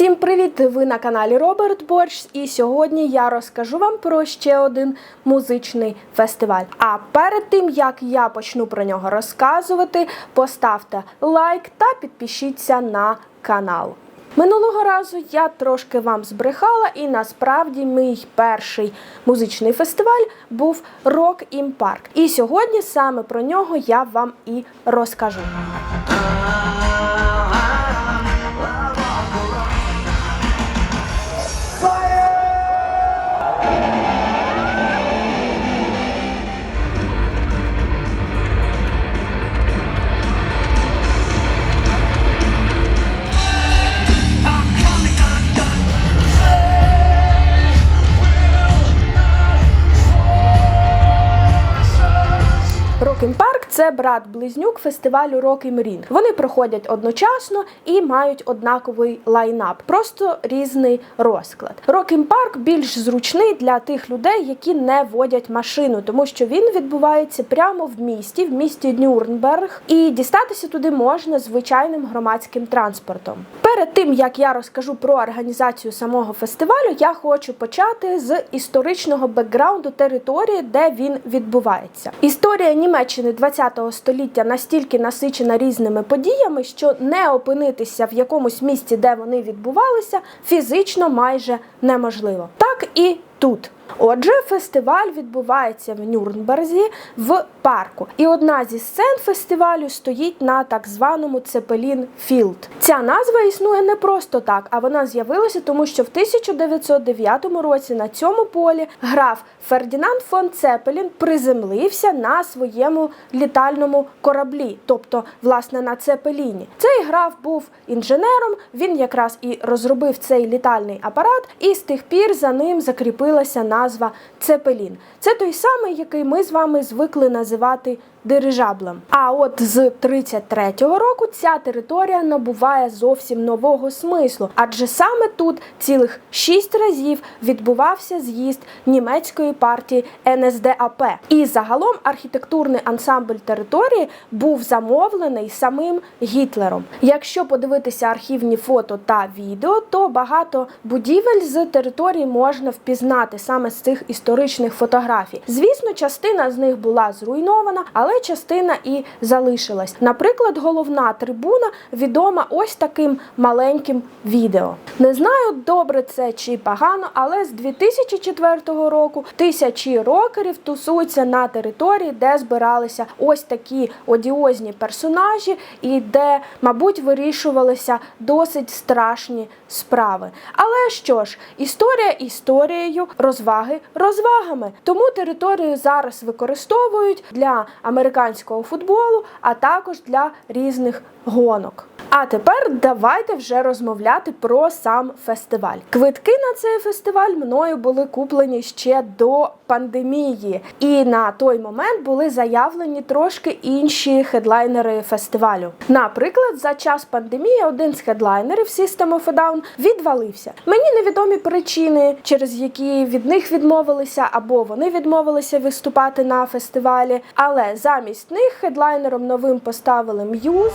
Всім привіт! Ви на каналі Роберт Борщ, і сьогодні я розкажу вам про ще один музичний фестиваль. А перед тим як я почну про нього розказувати, поставте лайк та підпишіться на канал. Минулого разу я трошки вам збрехала, і насправді мій перший музичний фестиваль був Rock in Park. І сьогодні саме про нього я вам і розкажу. Це брат-близнюк фестивалю Рокім Рінг. Вони проходять одночасно і мають однаковий лайнап, просто різний розклад. Рокім Парк більш зручний для тих людей, які не водять машину, тому що він відбувається прямо в місті, в місті Нюрнберг, і дістатися туди можна звичайним громадським транспортом. Перед тим як я розкажу про організацію самого фестивалю, я хочу почати з історичного бекграунду території, де він відбувається. Історія Німеччини 20-го століття настільки насичена різними подіями, що не опинитися в якомусь місці, де вони відбувалися, фізично майже неможливо. Так і тут. Отже, фестиваль відбувається в Нюрнберзі в парку. І одна зі сцен фестивалю стоїть на так званому Цепелін Філд. Ця назва існує не просто так, а вона з'явилася, тому що в 1909 році на цьому полі граф Фердінанд фон Цепелін приземлився на своєму літальному кораблі, тобто, власне, на Цепеліні. Цей граф був інженером, він якраз і розробив цей літальний апарат, і з тих пір за ним закріпилася назва Цепелін. Це той самий, який ми з вами звикли називати дирижаблем. А от з 33-го року ця територія набуває зовсім нового смислу, адже саме тут цілих шість разів відбувався з'їзд німецької партії НСДАП. І загалом архітектурний ансамбль території був замовлений самим Гітлером. Якщо подивитися архівні фото та відео, то багато будівель з території можна впізнати саме з цих історичних фотографій. Звісно, частина з них була зруйнована, але частина і залишилась. Наприклад, головна трибуна відома ось таким маленьким відео. Не знаю, добре це чи погано, але з 2004 року тисячі рокерів тусуються на території, де збиралися ось такі одіозні персонажі, і де, мабуть, вирішувалися досить страшні справи. Але що ж, історія історією, розваги розвагами. Тому територію зараз використовують для американського футболу, а також для різних гонок. А тепер давайте вже розмовляти про сам фестиваль. Квитки на цей фестиваль мною були куплені ще до пандемії, і на той момент були заявлені трошки інші хедлайнери фестивалю. Наприклад, за час пандемії один з хедлайнерів System of a Down відвалився. Мені невідомі причини, через які від них відмовилися, або вони відмовилися виступати на фестивалі. Але замість них хедлайнером новим поставили Muse.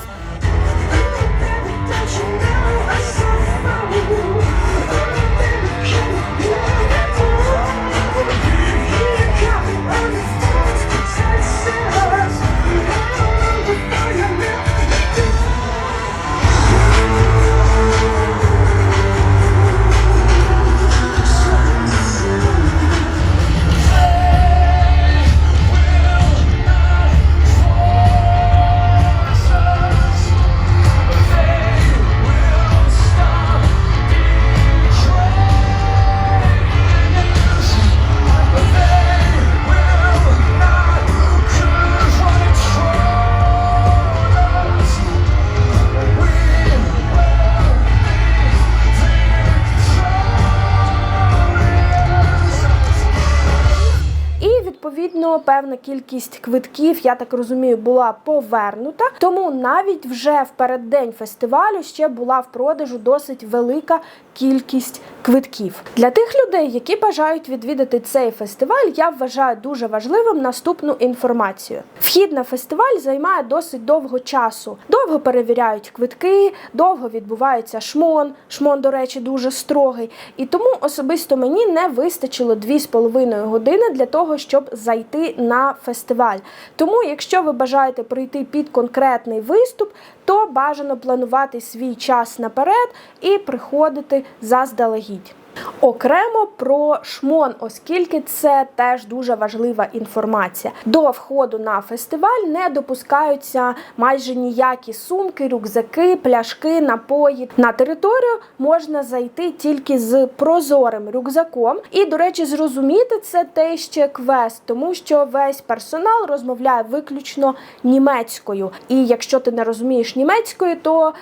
Кількість квитків, я так розумію, була повернута. Тому навіть вже в переддень фестивалю ще була в продажу досить велика кількість квитків. Для тих людей, які бажають відвідати цей фестиваль, я вважаю дуже важливим наступну інформацію. Вхід на фестиваль займає досить довго часу. Довго перевіряють квитки, довго відбувається шмон. Шмон, до речі, дуже строгий. І тому особисто мені не вистачило 2,5 години для того, щоб зайти на фестиваль. Тому, якщо ви бажаєте прийти під конкретний виступ, то бажано планувати свій час наперед і приходити заздалегідь. Окремо про шмон, оскільки це теж дуже важлива інформація. До входу на фестиваль не допускаються майже ніякі сумки, рюкзаки, пляшки, напої. На територію можна зайти тільки з прозорим рюкзаком. І, до речі, зрозуміти це те ще квест, тому що весь персонал розмовляє виключно німецькою. І якщо ти не розумієш німецької, то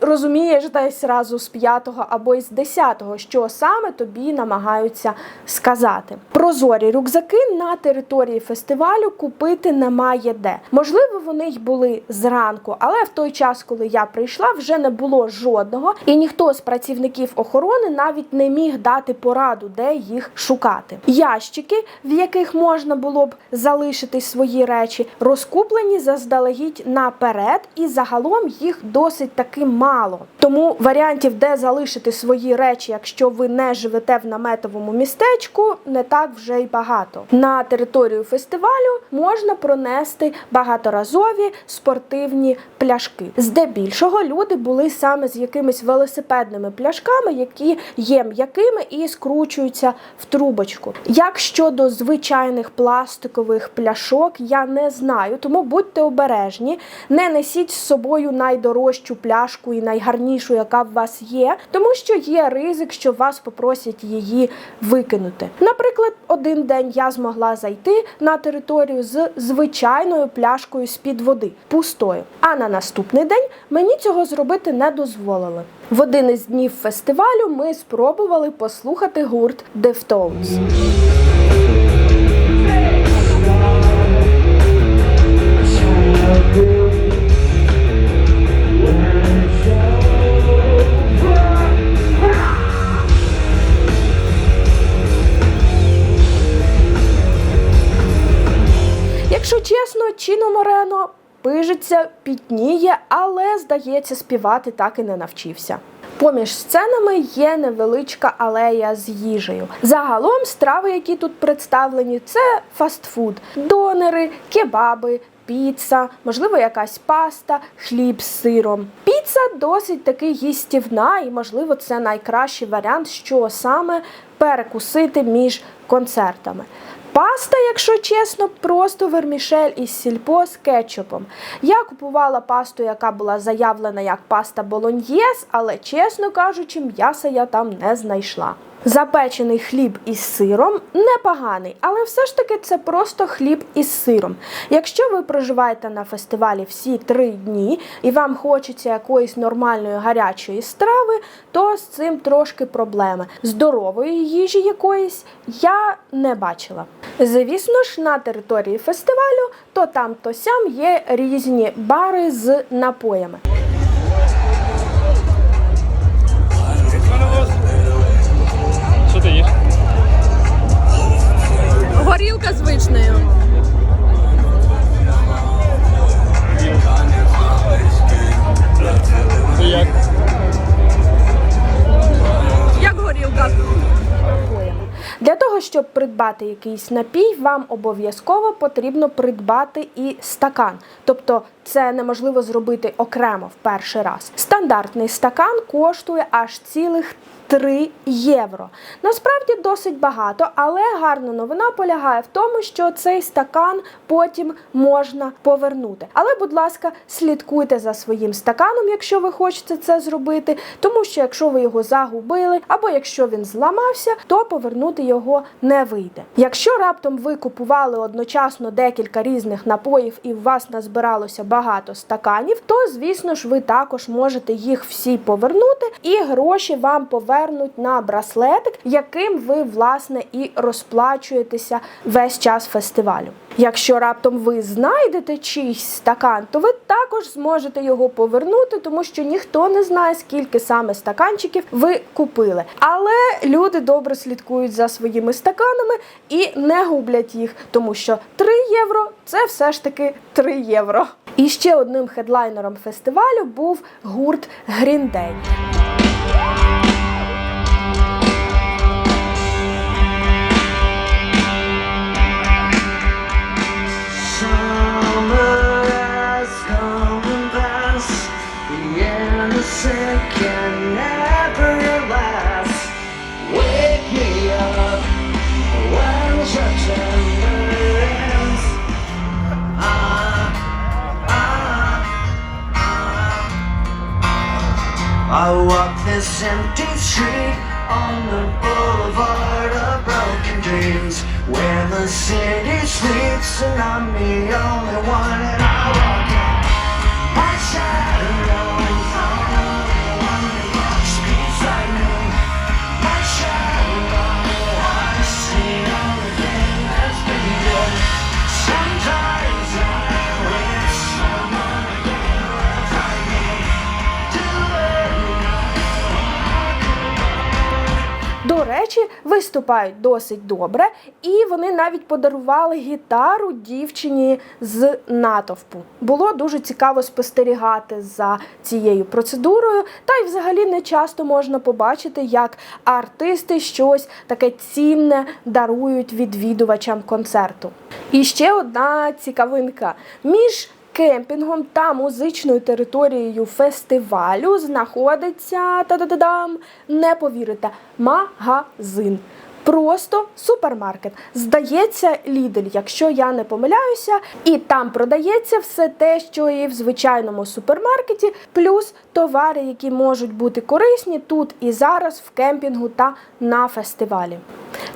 розумієш десь разу з п'ятого або із десятого, що саме тобі намагаються сказати. Прозорі рюкзаки на території фестивалю купити немає де. Можливо, вони й були зранку, але в той час, коли я прийшла, вже не було жодного, і ніхто з працівників охорони навіть не міг дати пораду, де їх шукати. Ящики, в яких можна було б залишити свої речі, розкуплені заздалегідь наперед, і загалом їх досить таки мало. Тому варіантів, де залишити свої речі, якщо ви не живете в наметовому містечку, не так вже й багато. На територію фестивалю можна пронести багаторазові спортивні пляшки. Здебільшого люди були саме з якимись велосипедними пляшками, які є м'якими і скручуються в трубочку. Як щодо звичайних пластикових пляшок, я не знаю, тому будьте обережні, не несіть з собою найдорожчу пляшку і найгарнішу, яка в вас є, тому що є ризик, що вас попросять її викинути. Наприклад, один день я змогла зайти на територію з звичайною пляшкою з-під води, пустою. А на наступний день мені цього зробити не дозволили. В один із днів фестивалю ми спробували послухати гурт Deftones. Чіно Морено пижиться, пітніє, але, здається, співати так і не навчився. Поміж сценами є невеличка алея з їжею. Загалом страви, які тут представлені, це фастфуд, донери, кебаби. Піца, можливо, якась паста, хліб з сиром. Піца досить таки їстівна, і, можливо, це найкращий варіант, що саме перекусити між концертами. Паста, якщо чесно, просто вермішель із сільпо з кетчупом. Я купувала пасту, яка була заявлена як паста болоньєз, але, чесно кажучи, м'яса я там не знайшла. Запечений хліб із сиром непоганий, але все ж таки це просто хліб із сиром. Якщо ви проживаєте на фестивалі всі три дні і вам хочеться якоїсь нормальної гарячої страви, то з цим трошки проблеми. Здорової їжі якоїсь я не бачила. Звісно ж, на території фестивалю то там, то сям є різні бари з напоями. Горілка з. Як? Як горілка? Для того, щоб придбати якийсь напій, вам обов'язково потрібно придбати і стакан. Тобто це неможливо зробити окремо в перший раз. Стандартний стакан коштує аж цілих 3 євро. Насправді досить багато, але гарна новина полягає в тому, що цей стакан потім можна повернути. Але, будь ласка, слідкуйте за своїм стаканом, якщо ви хочете це зробити, тому що якщо ви його загубили, або якщо він зламався, то повернути його не вийде. Якщо раптом ви купували одночасно декілька різних напоїв і у вас назбиралося багато стаканів, то звісно ж ви також можете їх всі повернути, і гроші вам повернуть повернуть на браслетик, яким ви власне і розплачуєтеся весь час фестивалю. Якщо раптом ви знайдете чийсь стакан, то ви також зможете його повернути, тому що ніхто не знає, скільки саме стаканчиків ви купили. Але люди добре слідкують за своїми стаканами і не гублять їх, тому що 3 євро це все ж таки 3 євро. І ще одним хедлайнером фестивалю був гурт Green I walk this empty street on the boulevard of broken dreams where the city sleeps and I'm the only one виступають досить добре, і вони навіть подарували гітару дівчині з натовпу. Було дуже цікаво спостерігати за цією процедурою, та й взагалі не часто можна побачити, як артисти щось таке цінне дарують відвідувачам концерту. І ще одна цікавинка між кемпінгом та музичною територією фестивалю знаходиться та-да-да-дам, не повірите, магазин. Просто супермаркет. Здається, Lidl, якщо я не помиляюся, і там продається все те, що і в звичайному супермаркеті, плюс товари, які можуть бути корисні тут і зараз в кемпінгу та на фестивалі.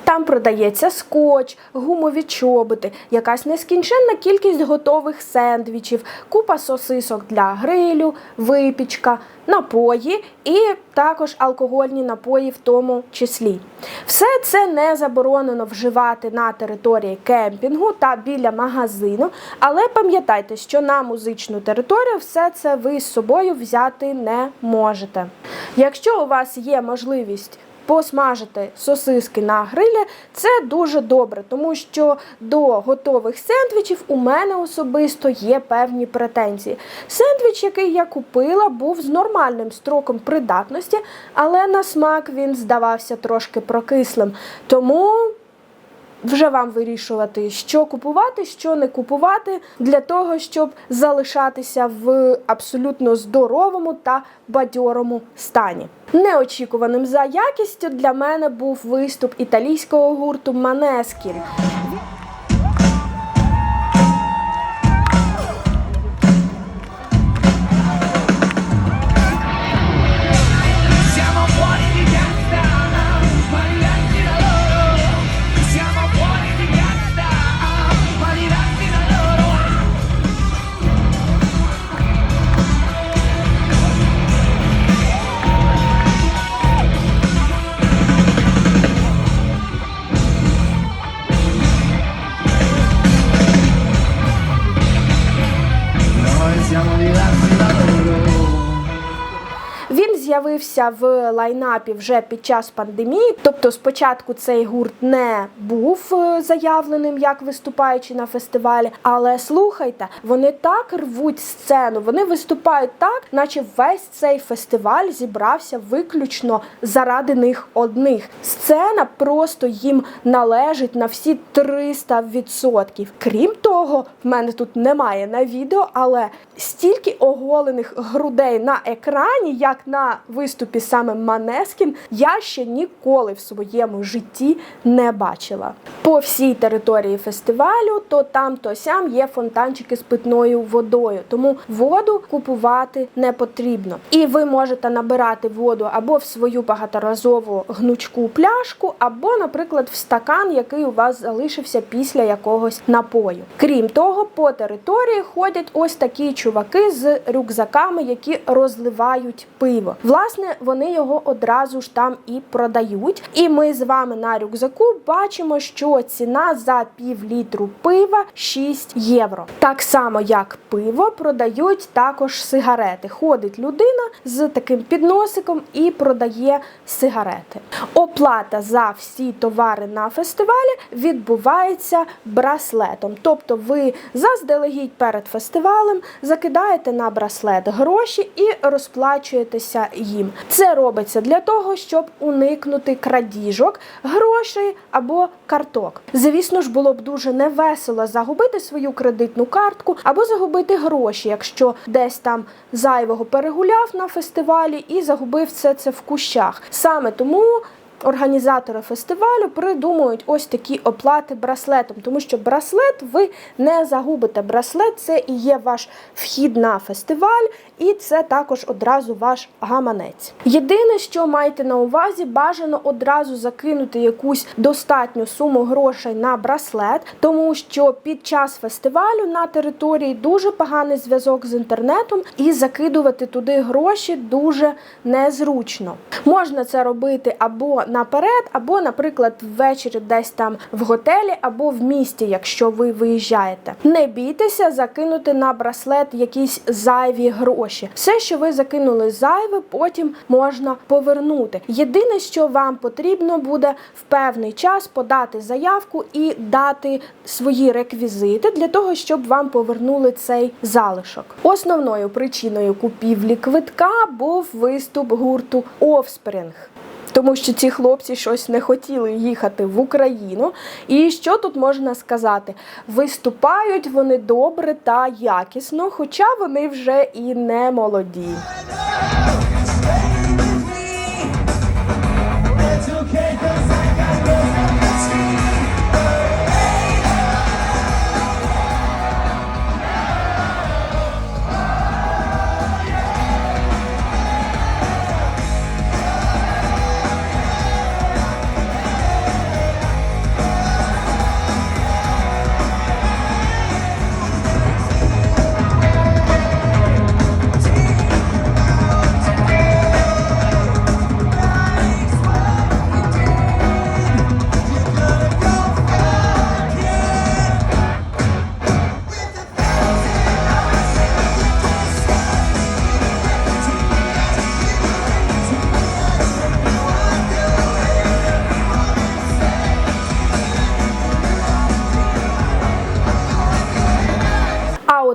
Там продається скотч, гумові чоботи, якась нескінченна кількість готових сендвічів, купа сосисок для грилю, випічка, напої і також алкогольні напої в тому числі. Все це не заборонено вживати на території кемпінгу та біля магазину, але пам'ятайте, що на музичну територію все це ви з собою взяти не можете. Якщо у вас є можливість посмажити сосиски на грилі, це дуже добре, тому що до готових сендвічів у мене особисто є певні претензії. Сендвіч, який я купила, був з нормальним строком придатності, але на смак він здавався трошки прокислим. Тому вже вам вирішувати, що купувати, що не купувати, для того, щоб залишатися в абсолютно здоровому та бадьорому стані. Неочікуваним за якістю для мене був виступ італійського гурту Манескін. Він з'явився в лайнапі вже під час пандемії. Тобто, спочатку цей гурт не був е, заявленим як виступаючи на фестивалі. Але слухайте, вони так рвуть сцену, вони виступають так, наче весь цей фестиваль зібрався виключно заради них одних. Сцена просто їм належить на всі 300%. Крім того, в мене тут немає на відео, але стільки оголених грудей на екрані, як на виступі саме Манескін, я ще ніколи в своєму житті не бачила. По всій території фестивалю, то там, то сям є фонтанчики з питною водою, тому воду купувати не потрібно. І ви можете набирати воду або в свою багаторазову гнучку пляшку, або, наприклад, в стакан, який у вас залишився після якогось напою. Крім того, по території ходять ось такі чуваки з рюкзаками, які розливають пиво. Власне вони його одразу ж там і продають. І ми з вами на рюкзаку бачимо, що ціна за пів літру пива 6 євро. Так само, як пиво, продають також сигарети. Ходить людина з таким підносиком і продає сигарети. Оплата за всі товари на фестивалі відбувається браслетом. Тобто ви заздалегідь перед фестивалем закидаєте на браслет гроші і розплачуєтеся їм. Це робиться для того, щоб уникнути крадіжок, грошей або карток. Звісно ж, було б дуже невесело загубити свою кредитну картку або загубити гроші, якщо десь там зайвого перегуляв на фестивалі і загубив все це в кущах. Саме тому. Організатори фестивалю придумують ось такі оплати браслетом, тому що браслет ви не загубите. Браслет це і є ваш вхід на фестиваль, і це також одразу ваш гаманець. Єдине, що маєте на увазі, бажано одразу закинути якусь достатню суму грошей на браслет, тому що під час фестивалю на території дуже поганий зв'язок з інтернетом, і закидувати туди гроші дуже незручно. Можна це робити або наперед, або, наприклад, ввечері десь там в готелі, або в місті, якщо ви виїжджаєте. Не бійтеся закинути на браслет якісь зайві гроші. Все, що ви закинули зайве, потім можна повернути. Єдине, що вам потрібно буде в певний час подати заявку і дати свої реквізити для того, щоб вам повернули цей залишок. Основною причиною купівлі квитка був виступ гурту Offspring. Тому що ці хлопці щось не хотіли їхати в Україну. І що тут можна сказати? Виступають вони добре та якісно, хоча вони вже і не молоді.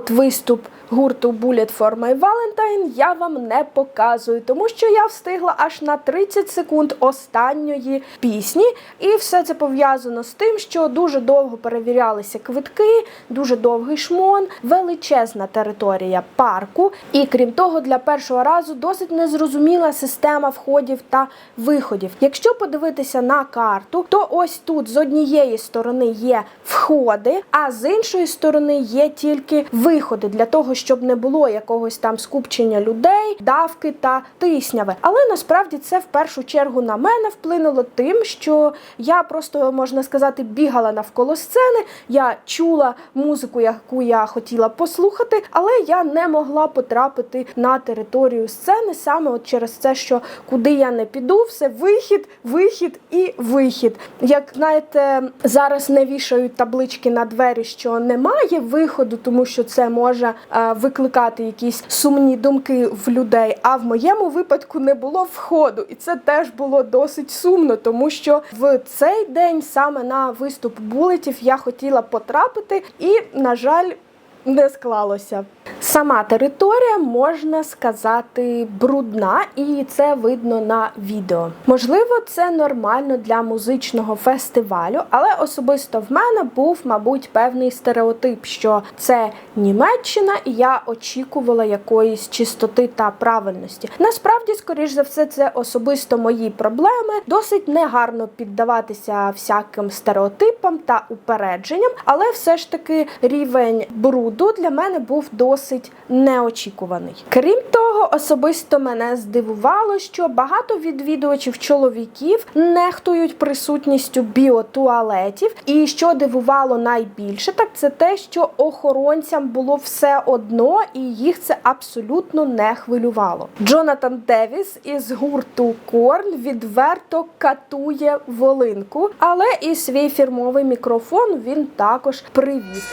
Виступ гурту Bullet for My Valentine я вам не показую, тому що я встигла аж на 30 секунд останньої пісні. І все це пов'язано з тим, що дуже довго перевірялися квитки, дуже довгий шмон, величезна територія парку. І крім того, для першого разу досить незрозуміла система входів та виходів. Якщо подивитися на карту, то ось тут з однієї сторони є входи, а з іншої сторони є тільки виходи для того, щоб не було якогось там скупчення людей, давки та тисняви. Але насправді це в першу чергу на мене вплинуло тим, що я просто можна сказати бігала навколо сцени. Я чула музику, яку я хотіла послухати, але я не могла потрапити на територію сцени саме от через це, що куди я не піду, все вихід, вихід і вихід. Як знаєте, зараз не вішають таблички на двері, що немає виходу, тому що це може е, викликати якісь сумні думки в людей. А в моєму випадку не було входу, і це теж було досить сумно, тому що в цей день саме на виступ булетів я хотіла потрапити, і на жаль. Не склалося. Сама територія можна сказати брудна, і це видно на відео. Можливо, це нормально для музичного фестивалю, але особисто в мене був, мабуть, певний стереотип, що це Німеччина, і я очікувала якоїсь чистоти та правильності. Насправді, скоріш за все, це особисто мої проблеми. Досить негарно піддаватися всяким стереотипам та упередженням, але все ж таки рівень бруду для мене був досить досить неочікуваний. Крім того, особисто мене здивувало, що багато відвідувачів чоловіків нехтують присутністю біотуалетів. І що дивувало найбільше, так це те, що охоронцям було все одно, і їх це абсолютно не хвилювало. Джонатан Девіс із гурту Корн відверто катує волинку, але і свій фірмовий мікрофон він також привіз.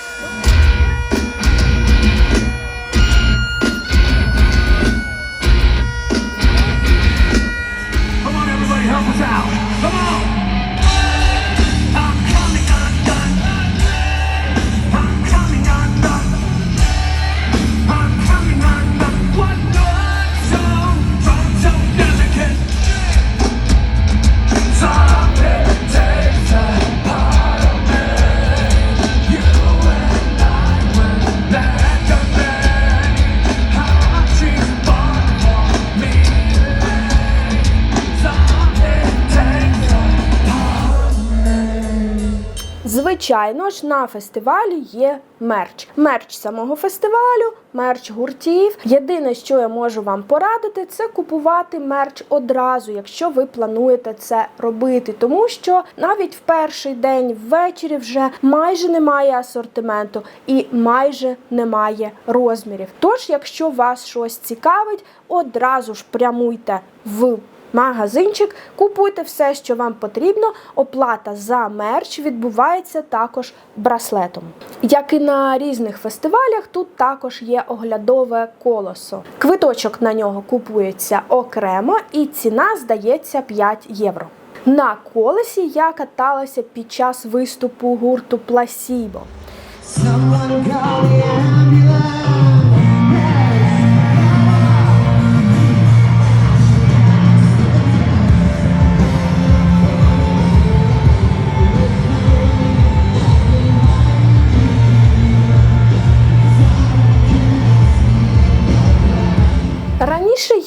Звичайно ж, на фестивалі є мерч. Мерч самого фестивалю, мерч гуртів. Єдине, що я можу вам порадити, це купувати мерч одразу, якщо ви плануєте це робити. Тому що навіть в перший день ввечері вже майже немає асортименту і майже немає розмірів. Тож, якщо вас щось цікавить, одразу ж прямуйте в магазинчик, купуйте все, що вам потрібно. Оплата за мерч відбувається також браслетом. Як і на різних фестивалях, тут також є оглядове колесо. Квиточок на нього купується окремо, і ціна здається 5 євро. На колесі я каталася під час виступу гурту Пласібо.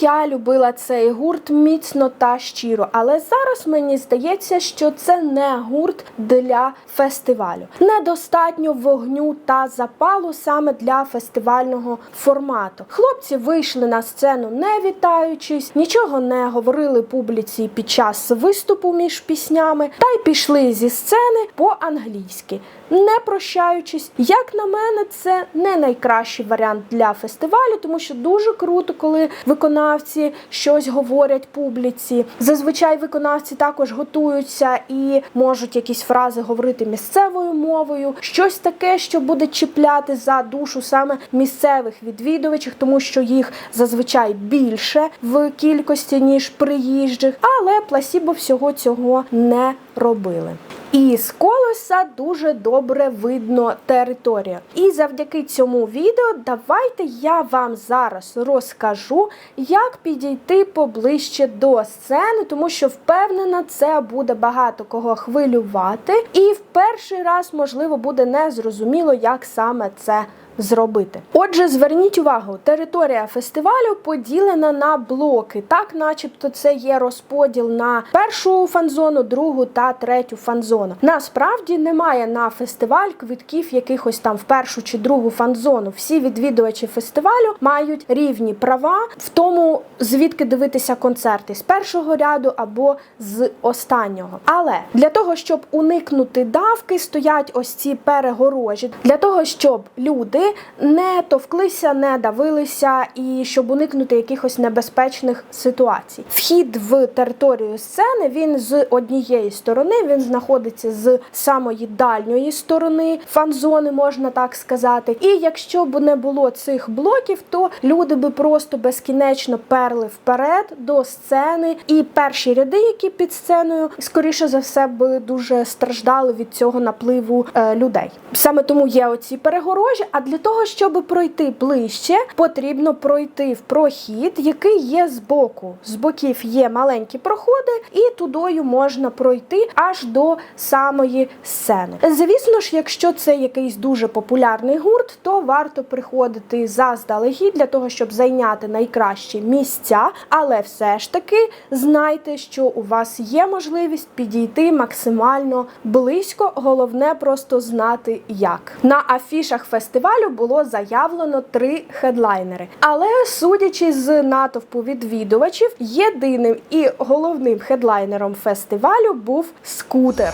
Я любила цей гурт міцно та щиро, але зараз мені здається, що це не гурт для фестивалю. Недостатньо вогню та запалу саме для фестивального формату. Хлопці вийшли на сцену не вітаючись, нічого не говорили публіці під час виступу між піснями, та й пішли зі сцени по-англійськи, не прощаючись. Як на мене, це не найкращий варіант для фестивалю, тому що дуже круто, коли виконавці щось говорять публіці. Зазвичай виконавці також готуються і можуть якісь фрази говорити місцевою мовою, щось таке, що буде чіпляти за душу саме місцевих відвідувачів, тому що їх зазвичай більше в кількості ніж приїжджих. Але пласібо всього цього не робили. І з колеса дуже добре видно територію. І завдяки цьому відео давайте я вам зараз розкажу, як підійти поближче до сцени, тому що впевнена, це буде багато кого хвилювати. І в перший раз, можливо, буде незрозуміло, як саме це зробити. Отже, зверніть увагу, територія фестивалю поділена на блоки. Так, начебто, це є розподіл на першу фан-зону, другу та третю фан-зону. Насправді немає на фестиваль квитків якихось там в першу чи другу фан-зону. Всі відвідувачі фестивалю мають рівні права в тому, звідки дивитися концерти з першого ряду або з останнього. Але для того, щоб уникнути давки, стоять ось ці перегорожі, для того, щоб люди не товклися, не давилися і щоб уникнути якихось небезпечних ситуацій. Вхід в територію сцени він з однієї сторони, він знаходиться з самої дальньої сторони фан-зони, можна так сказати. І якщо б не було цих блоків, то люди би просто безкінечно перли вперед до сцени, і перші ряди, які під сценою, скоріше за все, би дуже страждали від цього напливу е, людей. Саме тому є оці перегорожі. А для того, щоб пройти ближче, потрібно пройти в прохід, який є збоку. З боків є маленькі проходи, і тудою можна пройти аж до самої сцени. Звісно ж, якщо це якийсь дуже популярний гурт, то варто приходити заздалегідь для того, щоб зайняти найкращі місця. Але все ж таки знайте, що у вас є можливість підійти максимально близько. Головне просто знати як. На афішах фестивалю фестивалю було заявлено три хедлайнери. Але судячи з натовпу відвідувачів, єдиним і головним хедлайнером фестивалю був скутер.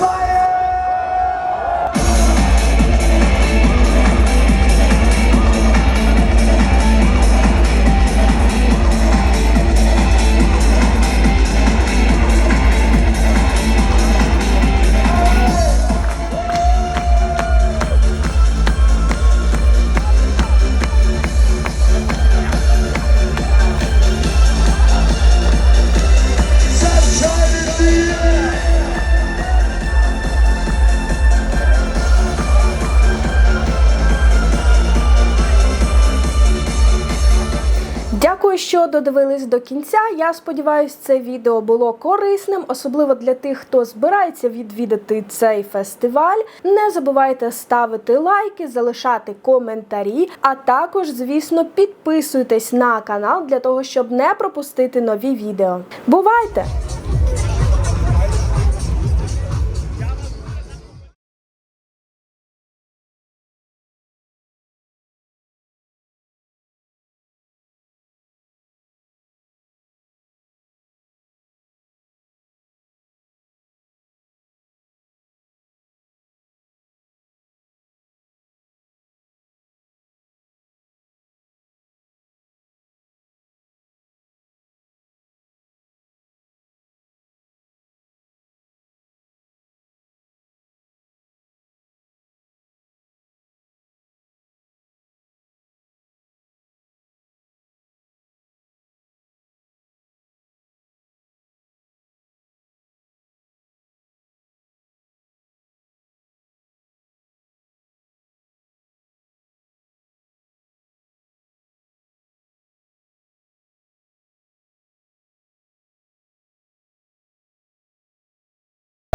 Дякую, додивились до кінця. Я сподіваюся, це відео було корисним, особливо для тих, хто збирається відвідати цей фестиваль. Не забувайте ставити лайки, залишати коментарі, а також, звісно, підписуйтесь на канал для того, щоб не пропустити нові відео. Бувайте!